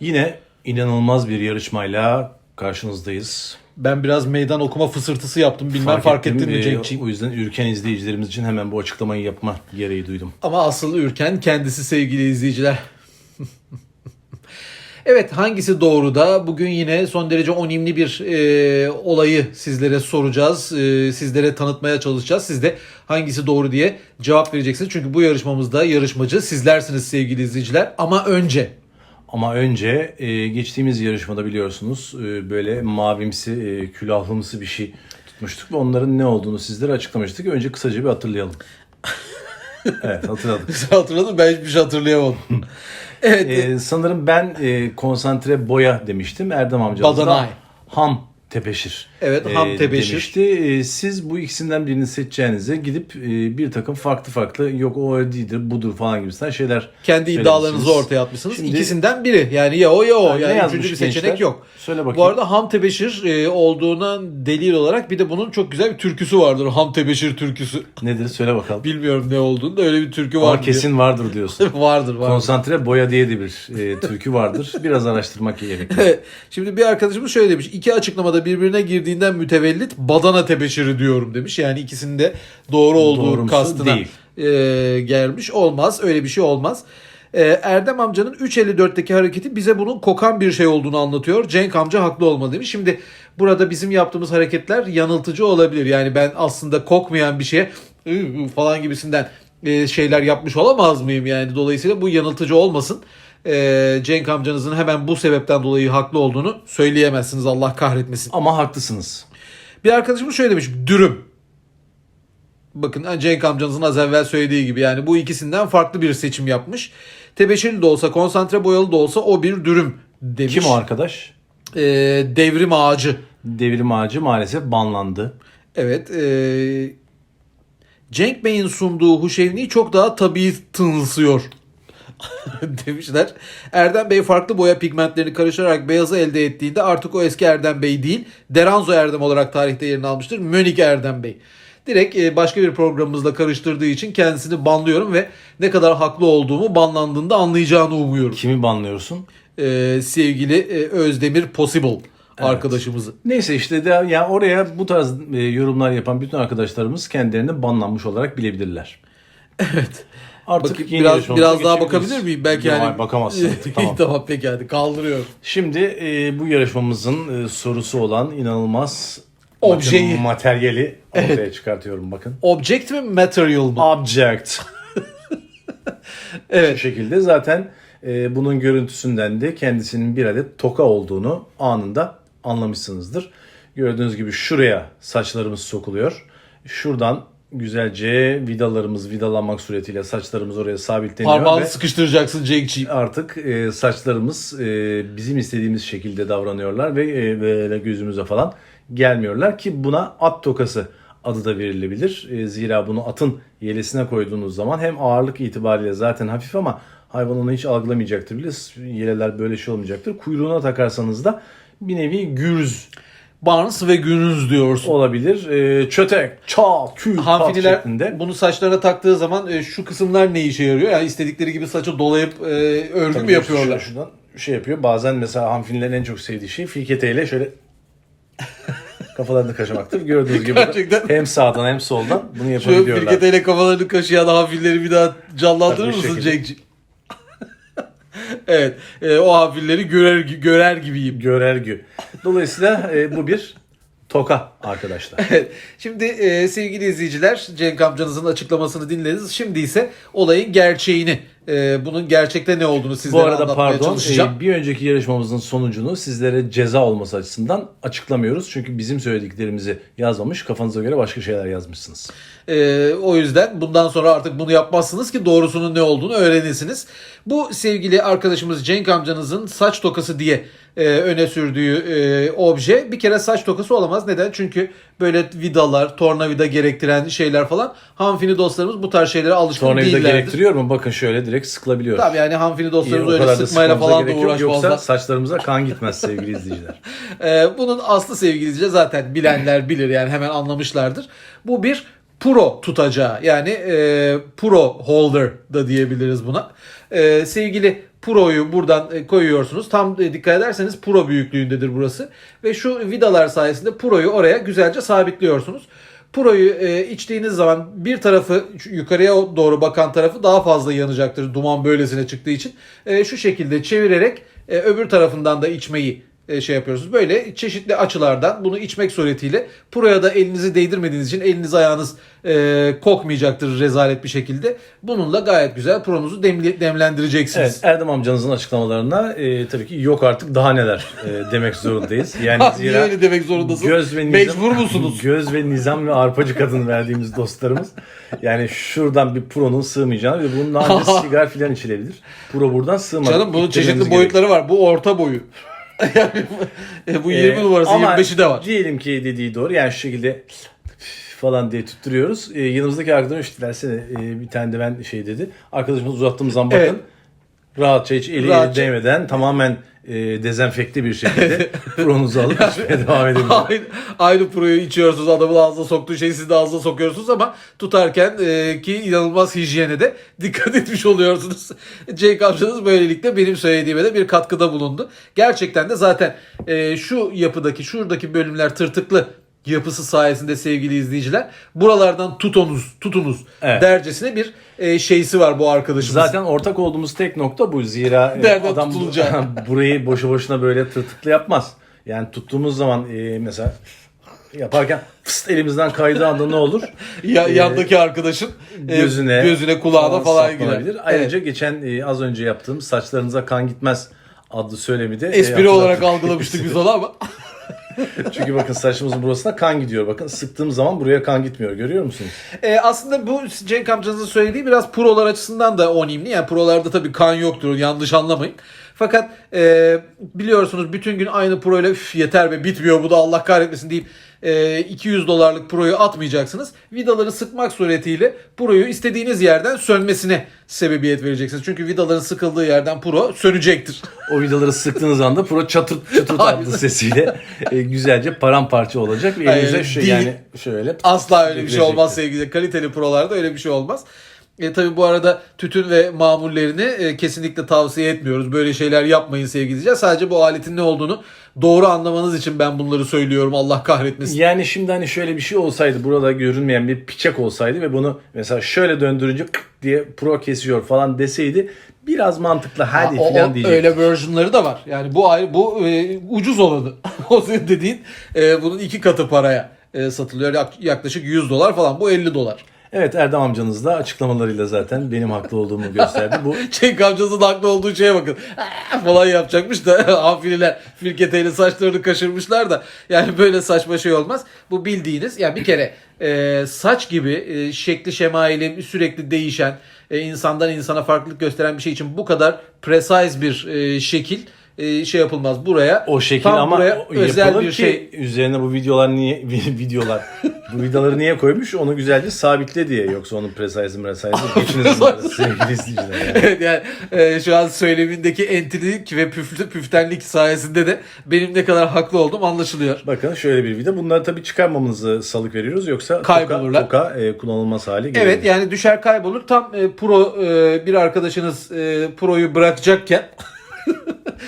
Yine inanılmaz bir yarışmayla karşınızdayız. Ben biraz meydan okuma fısırtısı yaptım. Bilmem fark, ettim. ettin mi Ee, Cenk'ciğim? O yüzden ürken izleyicilerimiz için hemen bu açıklamayı yapma gereği duydum. Ama asıl ürken kendisi sevgili izleyiciler. evet hangisi doğru da bugün yine son derece önemli bir e, olayı sizlere soracağız. E, sizlere tanıtmaya çalışacağız. Siz de hangisi doğru diye cevap vereceksiniz. Çünkü bu yarışmamızda yarışmacı sizlersiniz sevgili izleyiciler. Ama önce Ama önce e, geçtiğimiz yarışmada biliyorsunuz e, böyle mavimsi, e, külahlımsı bir şey tutmuştuk ve onların ne olduğunu sizlere açıklamıştık. Önce kısaca bir hatırlayalım. evet hatırladım ben hiçbir şey hatırlayamadım. evet. E, sanırım ben e, konsantre boya demiştim. Erdem amcamız Badanay. da ham tepeşir. Evet, ham tepeşir. Demişti. E, siz bu ikisinden birini seçeceğinize gidip e, bir takım farklı farklı yok o öyle değildir budur falan gibisinden şeyler kendi iddialarınızı ortaya atmışsınız. Şimdi- İkisinden biri. Yani ya o ya o. Yani Yani üçüncü bir seçenek gençler? yok. Söyle bakayım. Bu arada Ham Tebeşir e, olduğuna delil olarak bir de bunun çok güzel bir türküsü vardır. Ham Tebeşir türküsü. Nedir söyle bakalım. Bilmiyorum ne olduğunu da öyle bir türkü var. kesin vardır diyorsun. vardır vardır. Konsantre boya diye de bir e, türkü vardır. Biraz araştırmak gerekiyor. Şimdi bir arkadaşımız şöyle demiş. İki açıklamada birbirine girdiğinden mütevellit badana tebeşiri diyorum demiş. Yani ikisinin de doğru olduğu Doğrusu kastına e, gelmiş. Olmaz. Öyle bir şey olmaz. E, Erdem amcanın 3.54'teki hareketi bize bunun kokan bir şey olduğunu anlatıyor. Cenk amca haklı olmalı demiş. Şimdi burada bizim yaptığımız hareketler yanıltıcı olabilir. Yani ben aslında kokmayan bir şeye falan gibisinden e, şeyler yapmış olamaz mıyım? Yani dolayısıyla bu yanıltıcı olmasın. E, Cenk amcanızın hemen bu sebepten dolayı haklı olduğunu söyleyemezsiniz. Allah kahretmesin. Ama haklısınız. Bir arkadaşımız şöyle demiş. Dürüm. Bakın Cenk amcanızın az evvel söylediği gibi yani bu ikisinden farklı bir seçim yapmış. Tebeşirli de olsa konsantre boyalı da olsa o bir dürüm demiş. Kim o arkadaş? Ee, devrim ağacı. Devrim Ağacı maalesef banlandı. Evet. ee, Cenk Bey'in sunduğu Huşevni çok daha tabii tınısıyor. demişler. Erdem Bey farklı boya pigmentlerini karıştırarak beyazı elde ettiğinde artık o eski Erdem Bey değil, Deranzo Erdem olarak tarihte yerini almıştır. Mönik Erdem Bey. Direkt e, başka bir programımızla karıştırdığı için kendisini banlıyorum ve ne kadar haklı olduğumu banlandığında anlayacağını umuyorum. Kimi banlıyorsun? Ee, sevgili e, Özdemir Possible arkadaşımızı. Neyse işte de ya oraya bu tarz e, yorumlar yapan bütün arkadaşlarımız kendilerini banlanmış olarak bilebilirler. Evet. Artık Bakayım, yeni biraz yarışmamıza biraz daha geçebiliriz. bakabilir miyim? Belki Yok, yani hayır, bakamazsın. tamam. tamam peki hadi kaldırıyorum. Şimdi e, bu yarışmamızın e, sorusu olan inanılmaz Objeyi. mat- materyali ortaya çıkartıyorum bakın. Object mi material mı? Object. Bu Evet. şekilde zaten e, bunun görüntüsünden de kendisinin bir adet toka olduğunu anında anlamışsınızdır. Gördüğünüz gibi şuraya saçlarımız sokuluyor. Şuradan güzelce vidalarımız vidalanmak suretiyle saçlarımız oraya sabitleniyor Parmağını sıkıştıracaksın Cenk'ciğim. artık e, saçlarımız e, bizim istediğimiz şekilde davranıyorlar ve e, böyle gözümüze falan gelmiyorlar ki buna at tokası adı da verilebilir. E, zira bunu atın yelesine koyduğunuz zaman hem ağırlık itibariyle zaten hafif ama hayvan onu hiç algılamayacaktır bile. Yeleler böyle şey olmayacaktır. Kuyruğuna takarsanız da bir nevi gürz Barnes ve Günüz diyorsun. olabilir. E, çötek, çat, kül, Hanfiniler şeklinde. bunu saçlarına taktığı zaman e, şu kısımlar ne işe yarıyor? Yani istedikleri gibi saçı dolayıp e, örgü Tabii mü yapıyorlar? şu- Şuradan şey yapıyor. Bazen mesela hanfinlerin en çok sevdiği şey filketeyle şöyle kafalarını kaşımaktır. Gördüğünüz gibi Gerçekten. hem sağdan hem soldan bunu yapabiliyorlar. firketeyle kafalarını kaşıyan hanfilleri bir daha canlandırır Tabii, mısın. Cenk'ciğim? Evet. e, o hanfilleri görer, görer gibiyim. Görergü. Dolayısıyla e, bu bir toka arkadaşlar. Evet. Şimdi e, sevgili izleyiciler Cenk amcanızın açıklamasını dinlediniz. Şimdi ise olayın gerçeğini, e, bunun gerçekte ne olduğunu Bu sizlere arada anlatmaya pardon çalışacağım. e, bir önceki yarışmamızın sonucunu sizlere ceza olması açısından açıklamıyoruz. Çünkü bizim söylediklerimizi yazmamış kafanıza göre başka şeyler yazmışsınız. Ee, o yüzden bundan sonra artık bunu yapmazsınız ki doğrusunun ne olduğunu öğrenirsiniz. Bu sevgili arkadaşımız Cenk amcanızın saç tokası diye e, öne sürdüğü e, obje bir kere saç tokası olamaz. Neden? Çünkü böyle vidalar, tornavida gerektiren şeyler falan hanfini dostlarımız bu tarz şeylere alışkın Tornavida değillerdir. gerektiriyor mu? Bakın şöyle direkt sıkılabiliyor. Tabii yani hanfini İyi, dostlarımız o öyle sıkmayla falan da yok. Yoksa uğraşmazlar. saçlarımıza kan gitmez sevgili izleyiciler. Ee, bunun aslı sevgili izleyiciler zaten bilenler bilir yani hemen anlamışlardır. Bu bir Pro tutacağı yani e, Pro holder da diyebiliriz buna. E, sevgili Pro'yu buradan e, koyuyorsunuz. Tam e, dikkat ederseniz Pro büyüklüğündedir burası. Ve şu vidalar sayesinde Pro'yu oraya güzelce sabitliyorsunuz. Pro'yu e, içtiğiniz zaman bir tarafı yukarıya doğru bakan tarafı daha fazla yanacaktır duman böylesine çıktığı için. Şu şekilde çevirerek öbür tarafından da içmeyi şey yapıyorsunuz. Böyle çeşitli açılardan bunu içmek suretiyle Pro'ya da elinizi değdirmediğiniz için eliniz ayağınız e, kokmayacaktır rezalet bir şekilde. Bununla gayet güzel Pro'nuzu demli, demlendireceksiniz. Evet, Erdem amcanızın açıklamalarına e, tabii ki yok artık daha neler e, demek zorundayız. Yani Niye zira öyle demek zorundasın? göz ve nizam, Mecbur musunuz? göz ve nizam ve arpacı kadın verdiğimiz dostlarımız. Yani şuradan bir Pro'nun sığmayacağını ve bunun daha önce sigar filan içilebilir. Pro buradan sığmaz. Canım bunun çeşitli gerek. boyutları var. Bu orta boyu. yani bu- bu 20 Ee, numarası ama 25'i de var. Diyelim ki dediği doğru. Yani şu şekilde falan diye tutturuyoruz. Ee, yanımızdaki arkadaşım işte versene e, bir tane de ben şey dedi. Arkadaşımız uzattığım zaman bakın Evet. rahatça hiç eli, Rahatça. eli değmeden tamamen e, dezenfekte bir şekilde pronuzu alıp içmeye devam edebilir. aynı, aynı proyu içiyorsunuz adamın ağzına soktuğu şeyi siz de ağzına sokuyorsunuz ama tutarken e, ki inanılmaz hijyene de dikkat etmiş oluyorsunuz. Jake amcanız böylelikle benim söylediğime de bir katkıda bulundu. Gerçekten de zaten e, şu yapıdaki şuradaki bölümler tırtıklı yapısı sayesinde sevgili izleyiciler buralardan tutunuz tutunuz Evet. dercesine bir e, şeysi var bu arkadaşımız. Zaten ortak olduğumuz tek nokta bu. Zira e, Nereden adam tutulacağı. burayı boşu boşuna böyle tırtıklı yapmaz. Yani tuttuğumuz zaman e, mesela yaparken fıst elimizden kaydığı anda ne olur? Ya, Ee, yandaki arkadaşın e, gözüne, gözüne kulağına falan girer. Ayrıca geçen e, az önce yaptığım saçlarınıza kan gitmez adlı söylemi de e, Espri hatırlattık. olarak algılamıştık biz onu ama. Çünkü bakın saçımızın burasına kan gidiyor. Bakın sıktığım zaman buraya kan gitmiyor. Görüyor musunuz? E, aslında bu Cenk amcanızın söylediği biraz prolar açısından da önemli. Yani prolarda tabii kan yoktur yanlış anlamayın. Fakat e, biliyorsunuz bütün gün aynı pro ile "Üf, yeter be bitmiyor bu da Allah kahretmesin deyip 200 dolarlık proyu atmayacaksınız. Vidaları sıkmak suretiyle proyu istediğiniz yerden sönmesine sebebiyet vereceksiniz. Çünkü vidaların sıkıldığı yerden pro sönecektir. O vidaları sıktığınız anda pro çatırt Aynen. adlı sesiyle e, güzelce paramparça olacak. Ve Hayır, elinize şu, değil. yani şöyle Asla öyle bir şey olmaz sevgili. Kaliteli prolarda öyle bir şey olmaz. E, tabii bu arada tütün ve mamullerini e, kesinlikle tavsiye etmiyoruz. Böyle şeyler yapmayın sevgili. Sadece bu aletin ne olduğunu doğru anlamanız için ben bunları söylüyorum. Allah kahretmesin. Yani şimdi hani şöyle bir şey olsaydı burada görünmeyen bir piçak olsaydı ve bunu mesela şöyle döndürünce diye pro kesiyor falan deseydi biraz mantıklı hadi Ha, filan diyecek. öyle versionları da var. Yani bu ayrı bu e, ucuz olanı. o senin dediğin e, bunun iki katı paraya e, satılıyor. Yak- Yaklaşık 100 dolar falan. Bu 50 dolar. Evet Erdem amcanız da açıklamalarıyla zaten benim haklı olduğumu gösterdi. Bu Cenk amcasının haklı olduğu şeye bakın. "Aa!" falan yapacakmış da hamfileler filketeyle saçlarını kaşırmışlar da yani böyle saçma şey olmaz. Bu bildiğiniz yani bir kere e, saç gibi e, şekli şemaili sürekli değişen e, insandan insana farklılık gösteren bir şey için bu kadar precise bir e, şekil e, şey yapılmaz. Buraya o şekil tam ama buraya özel bir ki şey üzerine bu videolar niye videolar bu vidaları niye koymuş onu güzelce sabitle diye yoksa onun precise precise geçiniz sevgili izleyiciler. Yani. Evet yani e, şu an söylemindeki entilik ve püflü, püftenlik sayesinde de benim ne kadar haklı olduğum anlaşılıyor. Bakın şöyle bir video. Bunları tabii çıkarmamızı salık veriyoruz yoksa Kaybolurlar. Toka, toka e, kullanılmaz hale gelir. Evet yani düşer kaybolur. Tam e, pro e, bir arkadaşınız e, proyu bırakacakken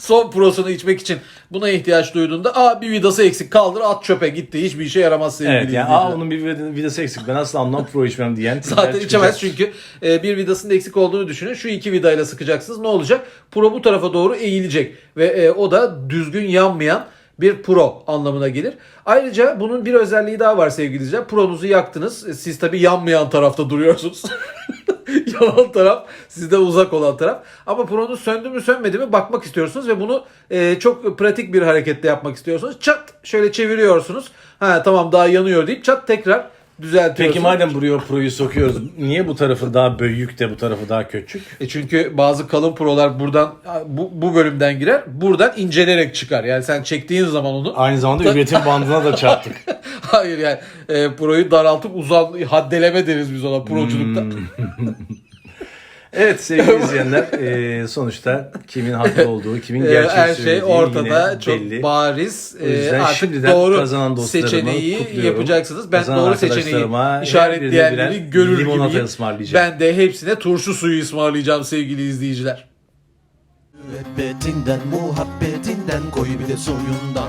son prosunu içmek için buna ihtiyaç duyduğunda aa bir vidası eksik kaldır at çöpe gitti hiçbir işe yaramaz sevgili Evet yani aa onun bir vid- vidası eksik. Ben asla ondan pro içmem diyen. Zaten içemez çünkü e, bir vidasının eksik olduğunu düşünün. Şu iki vidayla sıkacaksınız. Ne olacak? Pro bu tarafa doğru eğilecek ve e, o da düzgün yanmayan bir pro anlamına gelir. Ayrıca bunun bir özelliği daha var sevgili izleyiciler. Pro'nuzu yaktınız. E, Siz tabii yanmayan tarafta duruyorsunuz. Yanan taraf sizden uzak olan taraf. Ama Pro'nuz söndü mü sönmedi mi bakmak istiyorsunuz ve bunu e, çok pratik bir hareketle yapmak istiyorsunuz. Çat şöyle çeviriyorsunuz. Ha tamam daha yanıyor deyip çat tekrar düzeltiyorsunuz. Peki madem buraya proyu sokuyoruz niye bu tarafı daha büyük de bu tarafı daha küçük? E çünkü bazı kalın prolar buradan bu, bu bölümden girer. Buradan incelerek çıkar. Yani sen çektiğin zaman onu Aynı zamanda üretim bandına da çarptık. hayır yani e, proyu daraltıp uzan haddeleme deriz biz ona proculukta. Evet sevgili izleyenler e, sonuçta kimin haklı olduğu, kimin Ee, gerçek Her şey ortada çok belli. bariz. O yüzden Ee, Artık şimdiden doğru kazanan seçeneği kutluyorum. yapacaksınız. Ben Kazanan doğru seçeneği işaretleyenleri görür gibiyim. ısmarlayacağım. Ben de hepsine turşu suyu ısmarlayacağım sevgili izleyiciler. Müebbetinden muhabbetinden koy bir de suyundan